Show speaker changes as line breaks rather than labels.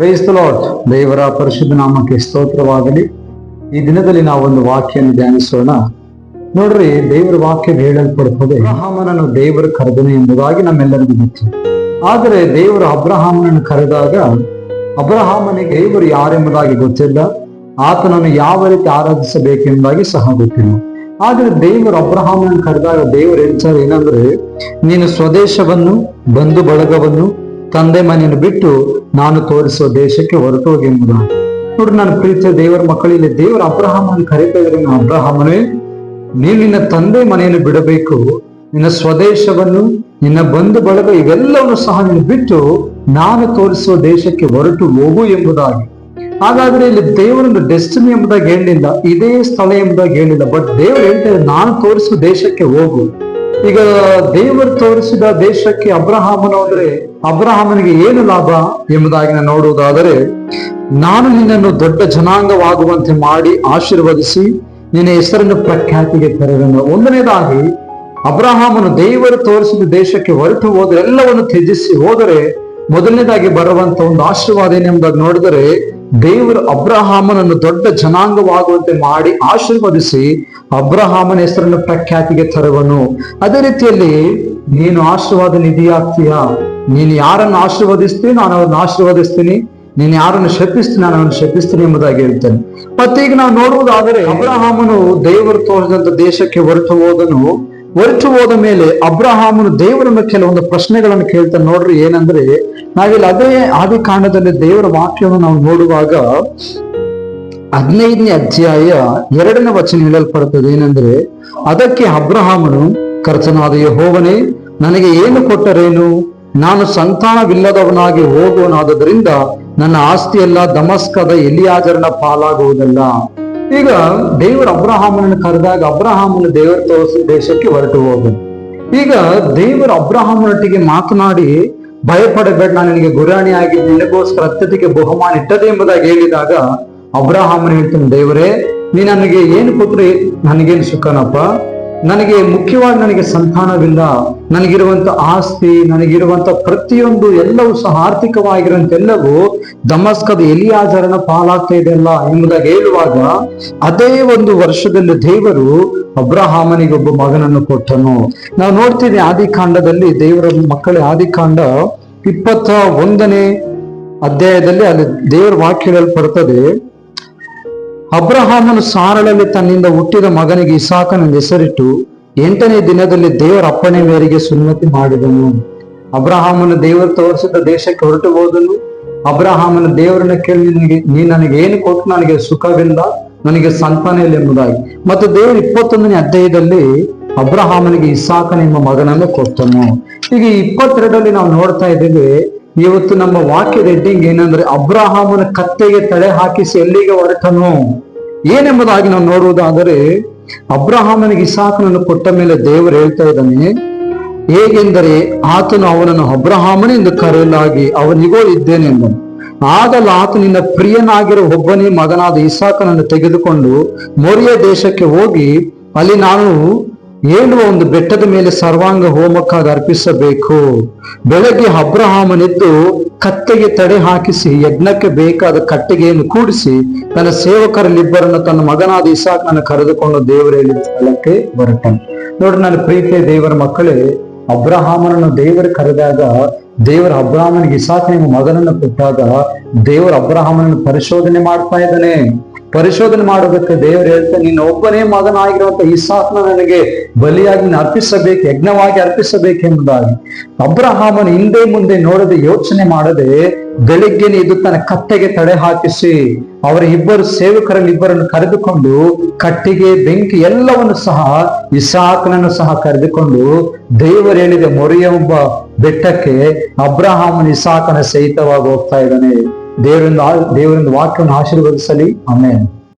Lord ದೇವರ ಪರಿಶುದ್ಧ ನಾಮಕ್ಕೆ ಸ್ತೋತ್ರವಾಗಲಿ. ಈ ದಿನದಲ್ಲಿ ನಾವು ಒಂದು ವಾಕ್ಯವನ್ನು ಧ್ಯಾನಿಸೋಣ. ನೋಡ್ರಿ, ದೇವರ ವಾಕ್ಯ ಹೇಳಲ್ಪಡುತ್ತದೆ, ಅಬ್ರಹಾಮನನ್ನು ದೇವರು ಕರೆದನೆ ಎಂಬುದಾಗಿ ನಮ್ಮೆಲ್ಲರಿಗೂ ಗೊತ್ತು. ಆದರೆ ದೇವರು ಅಬ್ರಹಾಮನನ್ನು ಕರೆದಾಗ, ಅಬ್ರಹಾಮನಿಗೆ ದೇವರು ಯಾರೆಂಬುದಾಗಿ ಗೊತ್ತಿಲ್ಲ. ಆತನನ್ನು ಯಾವ ರೀತಿ ಆರಾಧಿಸಬೇಕೆಂಬುದಾಗಿ ಸಹ ಗೊತ್ತಿಲ್ಲ. ಆದರೆ ದೇವರು ಅಬ್ರಹಾಮನನ್ನು ಕರೆದಾಗ ದೇವರು ಹೇಳ್ತಾರೆ, ಏನಂದ್ರೆ, ನೀನು ಸ್ವದೇಶವನ್ನು, ಬಂಧು ಬಳಗವನ್ನು ತಂದೆ ಮನೆಯನ್ನು ಬಿಟ್ಟು ನಾನು ತೋರಿಸುವ ದೇಶಕ್ಕೆ ಹೊರಟೋಗಿ ಎಂಬುದಾಗಿ ನೋಡ್ರಿ ನಾನು ಪ್ರೀತಿಯ ದೇವರ ಮಕ್ಕಳಿಲ್ಲಿ ದೇವರ ಅಬ್ರಹಾಮನ ಕರೀತಾ ಅಬ್ರಹಾಮನೇ, ನೀನು ನಿನ್ನ ತಂದೆ ಮನೆಯನ್ನು ಬಿಡಬೇಕು. ನಿನ್ನ ಸ್ವದೇಶವನ್ನು, ನಿನ್ನ ಬಂಧು ಬಳಗ ಇವೆಲ್ಲವನ್ನು ಸಹ ನೀನು ಬಿಟ್ಟು ನಾನು ತೋರಿಸುವ ದೇಶಕ್ಕೆ ಹೊರಟು ಹೋಗು ಎಂಬುದಾಗಿ. ಹಾಗಾದ್ರೆ ಇಲ್ಲಿ ದೇವರನ್ನು ಡೆಸ್ಟಿನಿ ಎಂಬುದಾಗಿ ಹೇಳಿಲ್ಲ, ಇದೇ ಸ್ಥಳ ಎಂಬುದಾಗಿ ಹೇಳಿಲ್ಲ ಬಟ್ ದೇವರು ಹೇಳ್ತಾರೆ ನಾನು ತೋರಿಸುವ ದೇಶಕ್ಕೆ ಹೋಗು. ಈಗ ದೇವರು ತೋರಿಸಿದ ದೇಶಕ್ಕೆ ಅಬ್ರಹಾಮನು ಅಂದ್ರೆ ಅಬ್ರಹಾಮನಿಗೆ ಏನು ಲಾಭ ಎಂಬುದಾಗಿ ನೋಡುವುದಾದರೆ, ನಾನು ನಿನ್ನನ್ನು ದೊಡ್ಡ ಜನಾಂಗವಾಗುವಂತೆ ಮಾಡಿ ಆಶೀರ್ವದಿಸಿ ನಿನ್ನ ಹೆಸರನ್ನು ಪ್ರಖ್ಯಾತಿಗೆ ತರುವೆನು. ಒಂದನೇದಾಗಿ, ಅಬ್ರಹಾಮನು ದೇವರು ತೋರಿಸಿದ ದೇಶಕ್ಕೆ ಹೊರಟು ಹೋದರೆ, ಎಲ್ಲವನ್ನು ತ್ಯಜಿಸಿ ಹೋದರೆ, ಮೊದಲನೇದಾಗಿ ಬರುವಂತ ಒಂದು ಆಶೀರ್ವಾದ ಏನೆಂಬುದಾಗಿ ನೋಡಿದರೆ, ದೇವರು ಅಬ್ರಹಾಮನನ್ನು ದೊಡ್ಡ ಜನಾಂಗವಾಗುವಂತೆ ಮಾಡಿ ಆಶೀರ್ವದಿಸಿ ಅಬ್ರಹಾಮನ ಹೆಸರನ್ನು ಪ್ರಖ್ಯಾತಿಗೆ ತರುವನು. ಅದೇ ರೀತಿಯಲ್ಲಿ, ನೀನು ಆಶೀರ್ವಾದ ನಿಧಿಯಾಗ್ತೀಯಾ? ನೀನು ಯಾರನ್ನು ಆಶೀರ್ವದಿಸ್ತೀನಿ ನಾನು ಅವ್ರನ್ನ ಆಶೀರ್ವದಿಸ್ತೀನಿ. ನೀನು ಯಾರನ್ನು ಶಪಿಸ್ತೀನಿ ನಾನು ಅವನು ಶಪಿಸ್ತೀನಿ ಎಂಬುದಾಗಿ ಹೇಳ್ತೇನೆ. ಮತ್ತೆ ಈಗ ನಾವು ನೋಡುವುದಾದರೆ, ಅಬ್ರಹಾಮನು ದೇವರು ತೋರಿಸಿದಂತ ದೇಶಕ್ಕೆ ಹೊರಟು ಹೋದನು. ಹೊರಟು ಹೋದ ಮೇಲೆ ಅಬ್ರಹಾಮನು ದೇವರನ್ನು ಕೆಲವೊಂದು ಪ್ರಶ್ನೆಗಳನ್ನು ಕೇಳ್ತಾನೆ. ನೋಡ್ರಿ, ಏನಂದ್ರೆ, ನಾವಿಲ್ಲಿ ಅದೇ ಆದಿ ಕಾಂಡದಲ್ಲಿ ದೇವರ ವಾಕ್ಯವನ್ನು ನಾವು ನೋಡುವಾಗ ಹದಿನೈದನೇ ಅಧ್ಯಾಯ ಎರಡನೇ ವಚನ ಹೇಳಲ್ಪಡುತ್ತದೆ ಏನಂದ್ರೆ, ಅದಕ್ಕೆ ಅಬ್ರಹಾಮನು ಕರ್ತನಾದ ಯಹೋವನೇ, ನನಗೆ ಏನು ಕೊಟ್ಟರೇನು? ನಾನು ಸಂತಾನವಿಲ್ಲದವನಾಗಿ ಹೋಗುವನಾದದರಿಂದ ನನ್ನ ಆಸ್ತಿಯೆಲ್ಲ ದಮಸ್ಕದ ಎಲಿಯಾಜರನ ಪಾಲಾಗುವುದಲ್ಲ. ಈಗ ದೇವರು ಅಬ್ರಹಾಮನನ್ನು ಕರೆದಾಗ ಅಬ್ರಹಾಮನ ದೇವರ ತೋರಿಸಿ ದೇಶಕ್ಕೆ ಹೊರಟು ಹೋದನು. ಈಗ ದೇವರು ಅಬ್ರಹಾಮನೊಟ್ಟಿಗೆ ಮಾತನಾಡಿ, ಭಯಪಡಬೇಡ, ನಾನು ನಿನಗೆ ಗುರಾಣಿ ಆಗಿ ನಿನಗೋಸ್ಕರ ಅತ್ಯಧಿಕ ಬಹುಮಾನ ಇಟ್ಟದೆ ಎಂಬುದಾಗಿ ಹೇಳಿದಾಗ ಅಬ್ರಹಾಮನ ಹೇಳ್ತಾನೆ, ದೇವರೇ, ನೀ ನನಗೆ ಏನು ಕೊಟ್ರೆ ನನಗೇನು ಸುಖನಪ್ಪ? ನನಗೆ ಮುಖ್ಯವಾಗಿ ನನಗೆ ಸಂತಾನವಿಲ್ಲ. ನನಗಿರುವಂತ ಆಸ್ತಿ ನನಗಿರುವಂತ ಪ್ರತಿಯೊಂದು ಎಲ್ಲವೂ ಸಹ ಆರ್ಥಿಕವಾಗಿರುವಂತೆಲ್ಲವೂ ದಮಸ್ಕದ ಎಲಿಯಾಜರನ ಪಾಲಾಗ್ತಾ ಇದೆಯಲ್ಲ ಎಂಬುದಾಗಿ ಹೇಳುವಾಗ ಅದೇ ಒಂದು ವರ್ಷದಲ್ಲಿ ದೇವರು ಅಬ್ರಹಾಮನಿಗೆ ಒಬ್ಬ ಮಗನನ್ನು ಕೊಟ್ಟನು. ನಾವು ನೋಡ್ತೀವಿ ಆದಿಕಾಂಡದಲ್ಲಿ ದೇವರ ಮಕ್ಕಳ ಆದಿಕಾಂಡ ಇಪ್ಪತ್ತ ಒಂದನೇ ಅಧ್ಯಾಯದಲ್ಲಿ ಅಲ್ಲಿ ದೇವರ ವಾಕ್ಯ ಹೇಳಲ್ಪಡುತ್ತದೆ ಅಬ್ರಹಾಮನು ಸಾರಳಲ್ಲಿ ತನ್ನಿಂದ ಹುಟ್ಟಿದ ಮಗನಿಗೆ ಇಸಾಕನ ಹೆಸರಿಟ್ಟು ಎಂಟನೇ ದಿನದಲ್ಲಿ ದೇವರ ಅಪ್ಪಣೆ ಮೇರೆಗೆ ಸುನ್ನತಿ ಮಾಡಿದನು. ಅಬ್ರಹಾಮನು ದೇವರು ತೋರಿಸಿದ ದೇಶಕ್ಕೆ ಹೊರಟು ಹೋದನು. ಅಬ್ರಹಾಮನ ದೇವರನ್ನ ಕೇಳಿ ನನಗೆ, ನೀ ನನಗೆ ಏನು ಕೊಟ್ಟು ನನಗೆ ಸುಖವಿಲ್ಲ, ನನಗೆ ಸಂತಾನ ಇಲ್ಲ ಎಂಬುದಾಗಿ. ಮತ್ತು ದೇವರು ಇಪ್ಪತ್ತೊಂದನೇ ಅಧ್ಯಾಯದಲ್ಲಿ ಅಬ್ರಹಾಮನಿಗೆ ಇಸಾಕನ ಎಂಬ ಮಗನನ್ನು ಕೊಟ್ಟನು. ಈಗ ಇಪ್ಪತ್ತೆರಡರಲ್ಲಿ ನಾವು ನೋಡ್ತಾ ಇದ್ದೇವೆ, ಇವತ್ತು ನಮ್ಮ ವಾಕ್ಯದ ಹೆಡ್ಡಿಂಗ್ ಏನಂದ್ರೆ ಅಬ್ರಹಾಮನ ಕತ್ತೆಗೆ ತಲೆ ಹಾಕಿಸಿ ಎಲ್ಲಿಗೆ ಹೊರಟನು? ಏನೆಂಬುದಾಗಿ ನಾವು ನೋಡುವುದಾದರೆ ಅಬ್ರಹಾಮನಿಗೆ ಇಸಾಕನನ್ನು ಕೊಟ್ಟ ಮೇಲೆ ದೇವರು ಹೇಳ್ತಾ ಇದ್ದಾನೆ, ಹೇಗೆಂದರೆ ಆತನು ಅವನನ್ನು ಅಬ್ರಹಾಮನೆಂದು ಕರೆಯಲಾಗಿ ಅವನಿಗೋ ಇದ್ದೇನೆ ಎಂದನು. ಆಗಲ್ಲ ಆತನಿಂದ ನಿನ್ನ ಪ್ರಿಯನಾಗಿರೋ ಒಬ್ಬನೇ ಮಗನಾದ ಇಸಾಕನನ್ನು ತೆಗೆದುಕೊಂಡು ಮೊರಿಯ ದೇಶಕ್ಕೆ ಹೋಗಿ ಅಲ್ಲಿ ನಾನು ಏಳುವ ಒಂದು ಬೆಟ್ಟದ ಮೇಲೆ ಸರ್ವಾಂಗ ಹೋಮಕ್ಕಾಗಿ ಅರ್ಪಿಸಬೇಕು. ಬೆಳಗ್ಗೆ ಅಬ್ರಹಾಮನೆದ್ದು ಕತ್ತೆಗೆ ತಡೆ ಹಾಕಿಸಿ, ಯಜ್ಞಕ್ಕೆ ಬೇಕಾದ ಕಟ್ಟಿಗೆಯನ್ನು ಕೂಡಿಸಿ, ತನ್ನ ಸೇವಕರಲ್ಲಿಬ್ಬರನ್ನು ತನ್ನ ಮಗನಾದ ಇಸಾಕನನ್ನು ಕರೆದುಕೊಂಡು ದೇವರು ಹೇಳಿದ ಸ್ಥಳಕ್ಕೆ ಬರುತ್ತಾನೆ ನೋಡಿ ನನ್ನ ಪ್ರೀತಿಯ ದೇವರ ಮಕ್ಕಳೇ, ಅಬ್ರಹಾಮನನ್ನು ದೇವರು ಕರೆದಾಗ, ದೇವರ ಅಬ್ರಾಹ್ಮನಿಗೆ ಇಸಾಕ ಎಂಬ ಮಗನನ್ನು ಕೊಟ್ಟಾಗ ದೇವರ ಅಬ್ರಹಾಮನನ್ನು ಪರಿಶೋಧನೆ ಮಾಡ್ತಾ ಇದ್ದಾನೆ. ಪರಿಶೋಧನೆ ಮಾಡೋದಕ್ಕೆ ದೇವರು ಹೇಳ್ತಾ, ನಿನ್ನ ಒಬ್ಬನೇ ಮಗನಾಗಿರುವಂತ ಇಸಾಕ್ನ ನನಗೆ ಬಲಿಯಾಗಿ ಅರ್ಪಿಸಬೇಕು, ಯಜ್ಞವಾಗಿ ಅರ್ಪಿಸಬೇಕೆಂಬುದಾಗಿ. ಅಬ್ರಹಾಮನ ಹಿಂದೆ ಮುಂದೆ ನೋಡದೆ ಯೋಚನೆ ಮಾಡದೆ ಬೆಳಿಗ್ಗೆ ಇದು ತನ್ನ ಕತ್ತೆಗೆ ತಡೆ ಹಾಕಿಸಿ, ಅವರ ಇಬ್ಬರು ಸೇವಕರಲ್ಲಿ ಇಬ್ಬರನ್ನು ಕರೆದುಕೊಂಡು ಕಟ್ಟಿಗೆ, ಬೆಂಕಿ ಎಲ್ಲವನ್ನು ಸಹ ಇಸಾಕನನ್ನು ಸಹ ಕರೆದುಕೊಂಡು ದೇವರು ಹೇಳಿದ ಮೊರೆಯೊಬ್ಬ ಬೆಟ್ಟಕ್ಕೆ ಅಬ್ರಹಾಮನ ಇಸಾಕನ ಸಹಿತವಾಗಿ ಹೋಗ್ತಾ ಇದ್ದಾನೆ. దేవుని దేవుని వాక్యం ఆశీర్వదించాలి ఆమె